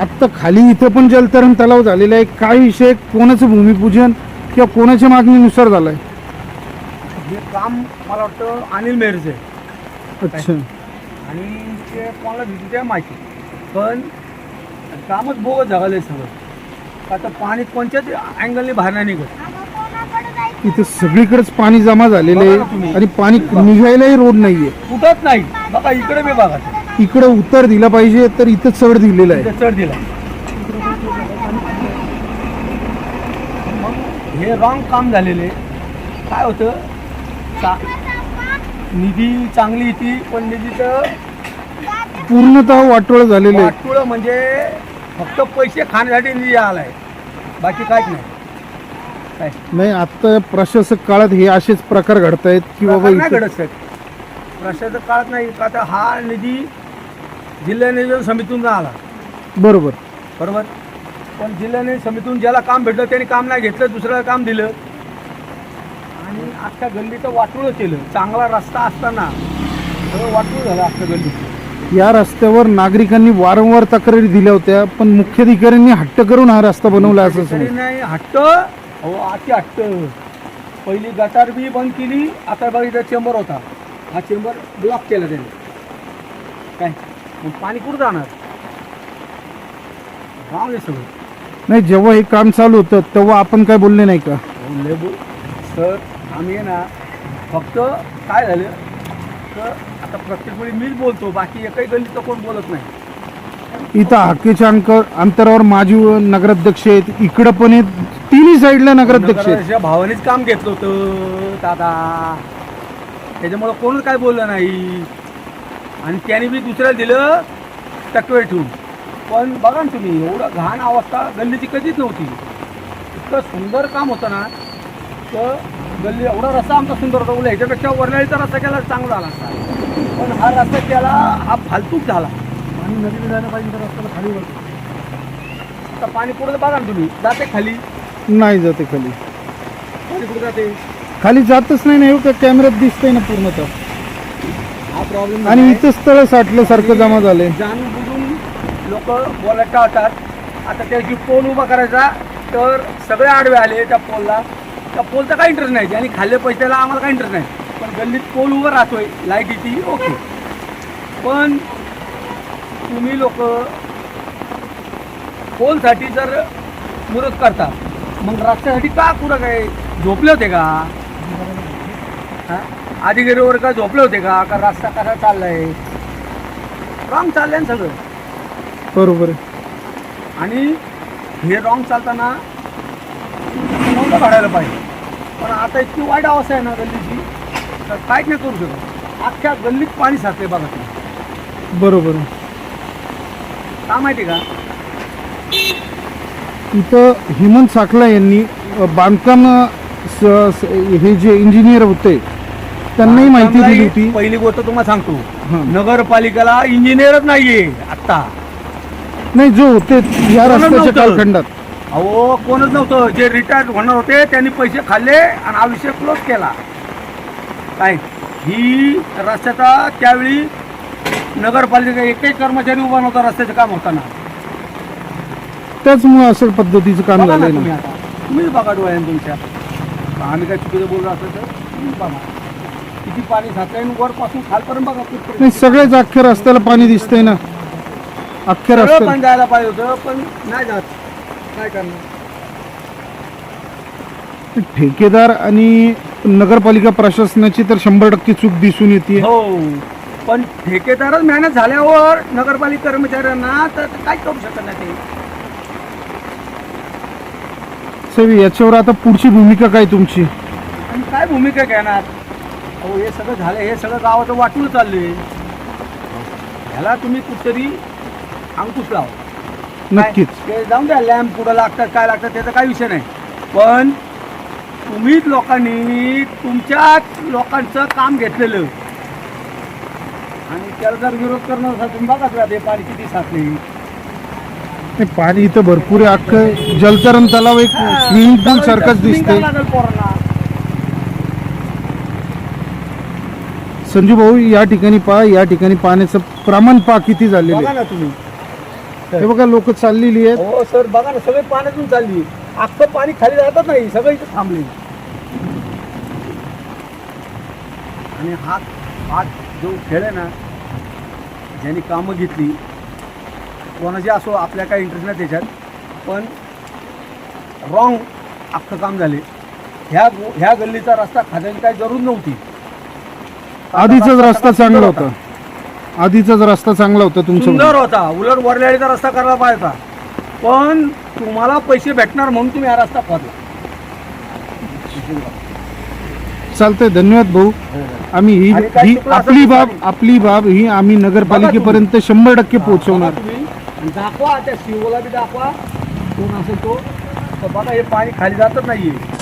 आता खाली इथं पण जलतरण तलाव झालेला आहे. काही विषय कोणाचं भूमिपूजन किंवा कोणाच्या मागणीनुसार झालं आहे काम मला वाटतं अनिल मेहरचं. अच्छा. आणि ते कोणाला भीती त्या माहिती. पण कामच बोगत झालं आहे सगळं. आता पाणी कोणत्याच अँगलने बाहेर नाही निघत. इथं सगळीकडेच पाणी जमा झालेलं बघा ना आहे. आणि पाणी निघायलाही रोड नाहीये. कुठंच नाही. बघा इकडे बी बघा. इकडं उत्तर दिलं पाहिजे तर इथं चढ दिलेलं आहे. इथे चढ दिला. मग हे रॉंग काम झालेले काय होतं? चा निधी चांगली येते पण निधीचं पूर्णतः वाटोळ झालेलं आहे. वाटुळं म्हणजे फक्त पैसे खाण्यासाठी निधी आलाय. बाकी काहीच नाही. काय? नाही आता प्रशासक काळात हे असेच प्रकार घडतायत की बाबा प्रकार नाही इथं- घडत साहेब प्रशासक काळात नाही का आता हा निधी जिल्हा नियोजन समितीतून आला. बरोबर. बरोबर? पण जिल्हा नियोजन समितीतून ज्याला काम भेटलं त्यांनी काम नाही घेतलं दुसऱ्याला काम दिलं. आणि अख्ख्या गल्लीचं वाटोळं केलं. चांगला रस्ता असताना सगळं वाटोळ झालं अख्ख्या गल्लीचं. या रस्त्यावर नागरिकांनी वारंवार तक्रारी दिल्या होत्या पण मुख्याधिकाऱ्यांनी हट्ट करून हा रस्ता बनवला असं तरी समज नाही हट्ट? हो अति हट्ट. पहिली गटार बी बंद केली आता बघा इथं चेंबर होता. हा चेंबर ब्लॉक केला त्याने. काय? मग पाणी कुठं जाणार? हे सगळं. नाही जेव्हा हे काम चालू होतं तेव्हा आपण काय बोलले नाही का? अहो, लय बोल सर आम्ही आहे ना फक्त काय झालं तर आता प्रत्येक वेळी मीच बोलतो बाकी एकही गल्लीचं कोण बोलत नाही. इथं हाकेच्या अंक अंतरावर माजी नगराध्यक्ष आहेत इकडं पण आहेत तिन्ही साईडला नगराध्यक्ष आहेत. भावानेच काम घेतलं होतं दादा. त्याच्यामुळं कोणच काय बोललं नाही. आणि त्याने बी दुसऱ्याला दिलं टकवे ठेवून. पण बघा ना तुम्ही एवढं घाण अवस्था गल्लीची कधीच नव्हती. इतकं सुंदर काम होतं ना तर गल्ली एवढा रस्ता आमचा सुंदर होता. बोला ह्याच्यापेक्षा वरळीचा रस्ता केला तर चांगला झाला असता. पण हा रस्ता केला हा फालतूक झाला. आणि नदीने जायला पाहिजे तर रस्त्याला खाली वरतो आता पाणी कुठं बघा ना तुम्ही. जाते खाली? नाही जाते खाली. पाणी कुठं जाते? खाली जातच नाही ना एवढं का कॅमेऱ्यात दिसतंय ना पूर्णतः हा प्रॉब्लेम आणि इथं स्थळ साठल्यासारखं जमा झालंय. जाणून बुजून लोक बोलायला टाळतात. आता त्याची पोल उभा करायचा तर सगळे आडवे आले त्या पोलला. त्या पोलचा काही इंटरेस्ट नाही. आणि खाल्ले पैशाला आम्हाला काही इंटरेस्ट नाही. पण गल्लीत पोल उभं राहतोय लाईटीची ओके पण तुम्ही लोक पोलसाठी जर मुरत करता मग रस्त्यासाठी का कुठं काय झोपले होते का? हा? अधिकारीवर का झोपले होते का? का रस्ता कसा चाललाय? रॉंग चाललंय ना सगळं. बरोबर आहे. आणि हे रॉंग चालताना नव्हतं काढायला पाहिजे. पण आता इतकी वाईट अवस्था आहे ना गल्लीची तर काहीच नाही करू शकत? अख्ख्या गल्लीत पाणी साचले बघा तुम्ही. बरोबर. का माहिती का? इथं हेमंत साखला यांनी अ, बांधकाम अ, स- स- हे जे इंजिनियर होते त्यांनाही माहिती दिली होती. पहिली गोष्ट तुम्हाला सांगतो. हां. नगरपालिकेला इंजिनियरच नाहीये आत्ता. नाही जो होते या रस्त्याच्या नव्हतं? कालखंडात. अहो कोणच नव्हतं. जे रिटायर्ड होणार होते त्यांनी पैसे खाल्ले आणि हा विषय क्लोज केला. काय? ही रस्त्याचा त्यावेळी नगरपालिका एकही कर्मचारी उभा नव्हता रस्त्याचं काम होताना. त्याचमुळे असं पद्धतीचं काम बघा ना झालंय तुम्ही आता. तुम्हीच बघा डोळ्याने तुमच्या. आम्ही काय चुकीचं बोललो असं तर तुम्हीच बघा. किती पाणी साचलंय आणि वरपासून खालपर्यंत बघा कुठपर्यंत. नाही सगळ्याच अख्ख्या रस्त्याला पाणी दिसतंय ना. अख्ख्या सगळं रस्त्याला. पण जायला पाहिजे होतं पण नाही जात. काय करणार? ठेकेदार आणि नगरपालिका प्रशासनाची तर शंभर टक्के चूक दिसून येते हो पण ठेकेदारच मेहनत झाल्यावर नगरपालिका कर्मचाऱ्यांना तर काय करू शकत नाही ते? साहेब याच्यावर आता पुढची भूमिका काय तुमची? आणि काय भूमिका घेणार? अहो हे सगळं झालं हे सगळं गावाचं वाटून चालले ह्याला तुम्ही कुठतरी अंकुश लावा. नक्कीच? ते जाऊन द्या लॅम्प कुठं लागतात काय लागतात त्याचा काही विषय नाही. पण तुम्हीच लोकांनी तुमच्याच लोकांचं काम घेतलेलं. आणि त्याला जर विरोध करणार असाल तुम्ही बघाच राहते पाणी किती साचले. नाही, पाणी इथं भरपूर आहे अख्खं जलतरण तलाव एक स्विमिंग पूल सारखंच लागेल पोरांना. संजू भाऊ या ठिकाणी पहा या ठिकाणी पाण्याचं प्रमाण पहा किती झालेलं बघा आहे ना तुम्ही. हे बघा लोक चाललेली आहेत. हो सर बघा ना सगळे पाण्यातून चालली. अख्खं पाणी खाली जातच नाही सगळं इथं थांबले. आणि हा हा जो खेळ आहे ना ज्यांनी कामं घेतली कोणाची असो आपल्या काय इंटरेस्ट नाही त्याच्यात पण रॉंग अख्खं काम झाले. ह्या ह्या गल्लीचा रस्ता खाण्याची काही जरूर नव्हती. आधीचाच रस्ता चांगला होता. आधीचाच रस्ता चांगला होता तुमचा सुंदर होता. उलट वरल्याळीचा रस्ता करायला पाहिजे होता पण तुम्हाला पैसे भेटणार म्हणून तुम्ही हा रस्ता खोदला. चालतंय. धन्यवाद भाऊ. आम्ही ही आणि काय ही चुकलं असेल आपली तर बाब. आपली बाब ही आम्ही नगरपालिकेपर्यंत शंभर टक्के पोहोचवणार. बघा तुम्ही. दाखवा त्या शिवला बी दाखवा. कोण असेल तो? तर बघा हे पाणी खाली जातच नाहीये.